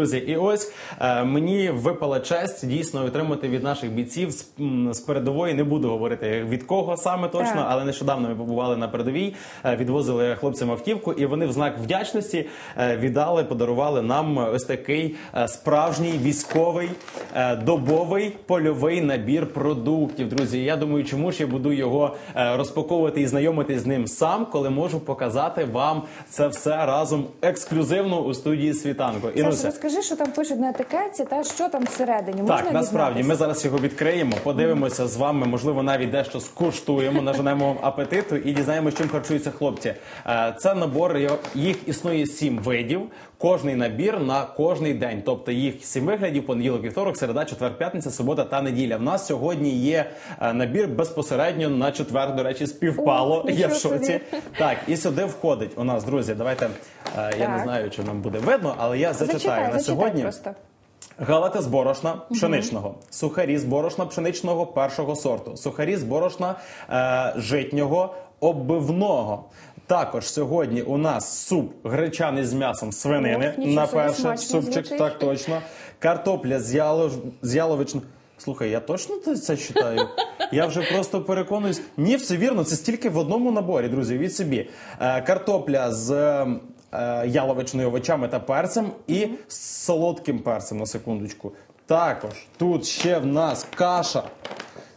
друзі. І ось е, мені випала честь дійсно отримати від наших бійців з, передової. Не буду говорити від кого саме точно, Так. але нещодавно ми побували на передовій, е, відвозили хлопцям автівку, і вони в знак вдячності е, віддали, подарували нам ось такий е, справжній військовий е, добовий польовий набір продуктів. Друзі, я думаю, чому ж я буду його е, розпаковувати і знайомитись з ним сам, коли можу показати вам це все разом ексклюзивно у студії світанку. Саша, Інуся, розкажи, що там пишуть на етикетці, та що там всередині. Можна так, насправді ми зараз його відкриємо, подивимося з вами, можливо, навіть дещо скуштуємо, наженемо вам апетиту і дізнаємося, чим харчуються хлопці. Е, Це набор їх існує сім видів. Кожний набір на кожний день. Тобто їх сім виглядів: понеділок, вівторок, середа, четвер, п'ятниця, субота та неділя. В нас сьогодні є е, набір безпосередньо на четвер. До речі, співпало. О, Я в шоці. собі. Так, і сюди входить у нас, друзі. Давайте е, я не знаю, чи нам буде видно, але я зачитаю на сьогодні. просто. Галети з борошна пшеничного, сухарі з борошна пшеничного першого сорту, сухарі з борошна е, житнього оббивного. Також сьогодні у нас суп гречаний з м'ясом свинини Ох, на перше супчик, звучить. так точно. Картопля з, ялов... з яловичним. Слухай, я точно це- читаю? Я вже просто переконуюсь. Ні, все вірно, це стільки в одному наборі, друзі. Від собі. Е, картопля з е, яловичною овочами та перцем і з солодким перцем на секундочку. Також тут ще в нас каша.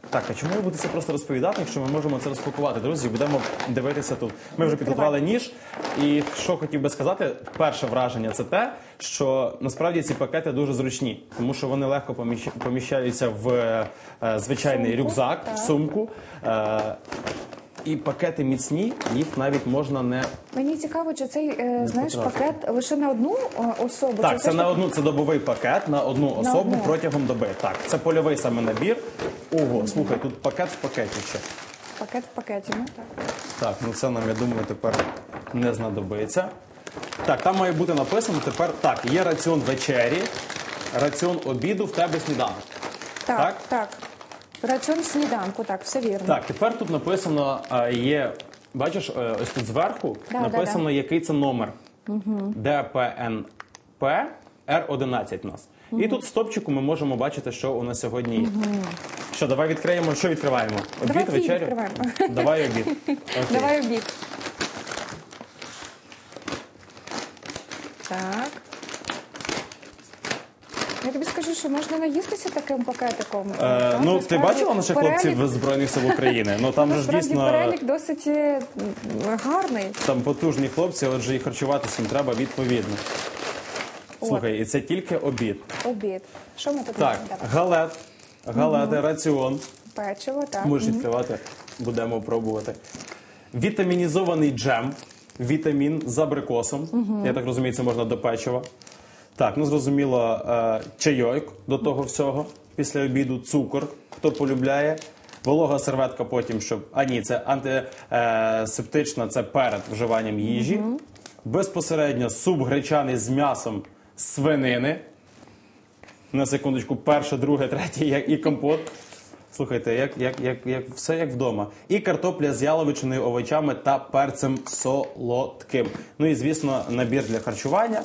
Так, а чому я буду це просто розповідати, якщо ми можемо це розпакувати? Друзі, будемо дивитися тут. Ми вже підготували ніж. І що хотів би сказати, перше враження це те, що насправді ці пакети дуже зручні, тому що вони легко поміщ- поміщаються в е, звичайний рюкзак, в сумку. Е, і пакети міцні, їх навіть можна не Мені цікаво, чи цей е, знаєш пакет лише на одну особу? так. Це на одну це добовий пакет на одну особу одну. протягом доби. Так, це польовий саме набір. Ого, слухай, тут пакет в пакеті ще. пакет в пакеті. Ну так. Так, ну це нам, я думаю, тепер не знадобиться. Так, там має бути написано тепер. Так, є раціон вечері, раціон обіду, в тебе сніданок. Так, Так? так. Раціон сніданку, так, все вірно. Так, тепер тут написано, є. Бачиш, е, ось тут зверху Да, написано, да, який це номер. ДПНП Р11 у нас. І тут в стопчику ми можемо бачити, що у нас сьогодні є. Що, давай відкриємо. Що відкриваємо? Обід, Давай вечерю? відкриваємо. Давай обід. Окей. Давай обід. Так. Я тобі скажу, що можна наїстися таким пакетиком. Е, Так, ну, ти насправді бачила наших перелік- хлопців з Збройних сил України? Ну там же ж Насправді дійсно перелік досить е, гарний. там потужні хлопці, отже і харчуватися їм треба відповідно. Слухай, і це тільки обід. Обід. Що ми тут Так, маємо? Давай. галет, галети, раціон. Печиво, так. Можеш відкривати, будемо пробувати. Вітамінізований джем, вітамін з абрикосом. Я так розумію, це можна до печива. Так, ну зрозуміло, е, чайок до того всього. Після обіду цукор, хто полюбляє. Волога серветка потім, щоб. А ні, це антисептична, це перед вживанням їжі. Безпосередньо суп гречаний з м'ясом свинини. На секундочку, перше, друге, третє, і компот. Слухайте, як, як, як, як все як вдома. І картопля з яловичиною, овочами та перцем солодким. Ну і звісно, набір для харчування.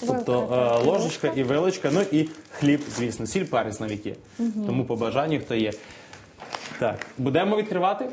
Тобто е, ложечка і вилочка, ну і хліб, звісно, сіль перець навіть є. Тому по бажанню хто є. Так, будемо відкривати?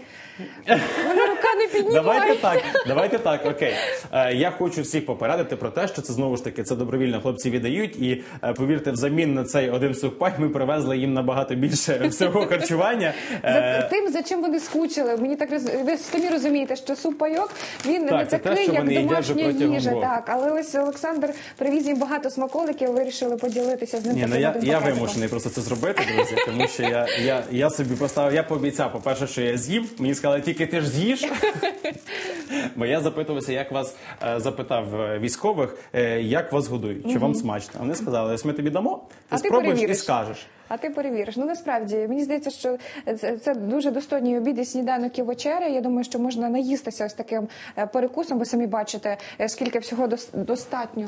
Вона рука не піднімає. Давайте так, давайте так, окей. Е, я хочу всіх попередити про те, що це знову ж таки це добровільно хлопці віддають. І е, повірте, взамін на цей один сухпай ми привезли їм набагато більше всього харчування. За Е, тим, за чим вони скучили. Мені так роз- ви самі розумієте, що суп-пайок він Так, не це те, такий, що як вони їдять вже домашня протягом їжа. року. Так, але ось Олександр привіз їм багато смаколиків, вирішили поділитися з ним. Ні, ну таким я, одним я пакетиком. вимушений просто це зробити, друзі, тому що я, я, я собі поставив, я пообіцяв, по-перше, що я з'їв. Мені сказали, тільки ти ж з'їш. Бо я запитувався, як вас е, запитав е, військових, е, як вас годують, чи вам смачно. Вони сказали, ось ми тобі дамо, ти спробуєш і скажеш. А ти перевіриш. Ну насправді мені здається, що це, дуже достойні обіди, сніданок і вечеря. Я думаю, що можна наїстися ось таким перекусом. Ви самі бачите, скільки всього дос- достатньо.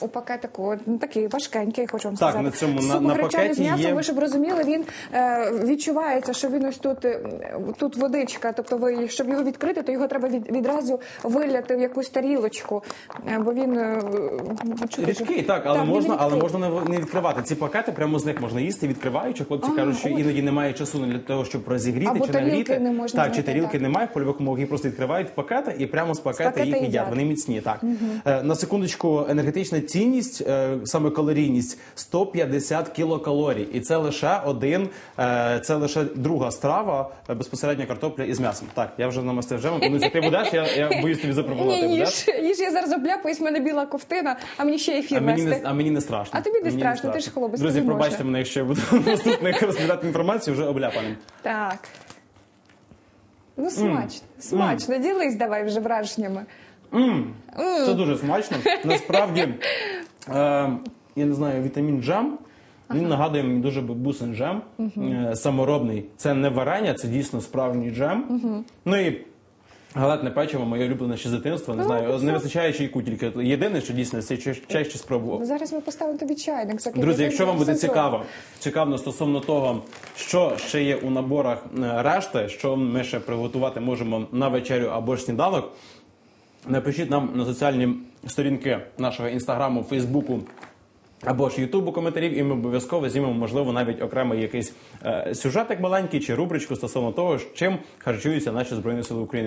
У пакетику ну, такий важкенький, хочу вам Так, сказати. на цьому, на- Суп на гречаний з м'ясом, є- ви щоб розуміли, він е, відчувається, що він ось тут, е, тут водичка. Тобто, ви, щоб його відкрити, то його треба від, відразу виляти в якусь тарілочку, е, бо він е, Рідкий, так, але він можна, але можна не- відкривати. Ці пакети прямо з них можна їсти, відкриваючи. Хлопці А, кажуть, що от. іноді немає часу для того, щоб розігріти Або чи нагріти. не можна так, чи тарілки так. немає, в їх просто відкривають в пакети і прямо з пакета, пакета їх їдять. Вони міцні. Так Е, на секундочку, енергетична цінність, е, саме калорійність 150 кілокалорій, і це лише один, е, це лише друга страва е, безпосередньо картопля із м'ясом. Так, я вже намастив джемом. Коли ти будеш, я, я боюсь тобі запропонувати. Ні, їж, їж, я зараз обляпаюсь, в мене біла ковтина, а мені ще ефір А мені, не, а мені не страшно. А тобі не Мені страшно, ти ж хлопець, Друзі, пробачте мене, якщо я буду наступних розповідати інформацію вже обляпаним. Так. Ну, смачно, смачно. Ділись давай вже враженнями. Це дуже смачно. Насправді, е, я не знаю, вітамін джем. Він нагадує мені дуже бабусин джем, е, саморобний. Це не варення, це дійсно справжній джем. Ну і галетне печиво, моє улюблене ще з дитинства. Не Ну, знаю, це- не вистачає чайку тільки. Єдине, що дійсно цей чай чай ще спробував. Зараз ми поставимо тобі чайник. закипятимо, Друзі, якщо вам буде цікаво, цікаво стосовно того, що ще є у наборах е, решти, що ми ще приготувати можемо на вечерю або ж сніданок, напишіть нам на соціальні сторінки нашого інстаграму, Фейсбуку. Або ж Ютубу коментарів, і ми обов'язково знімемо, можливо, навіть окремий якийсь е, сюжетик маленький чи рубричку стосовно того, чим харчуються наші збройні сили України.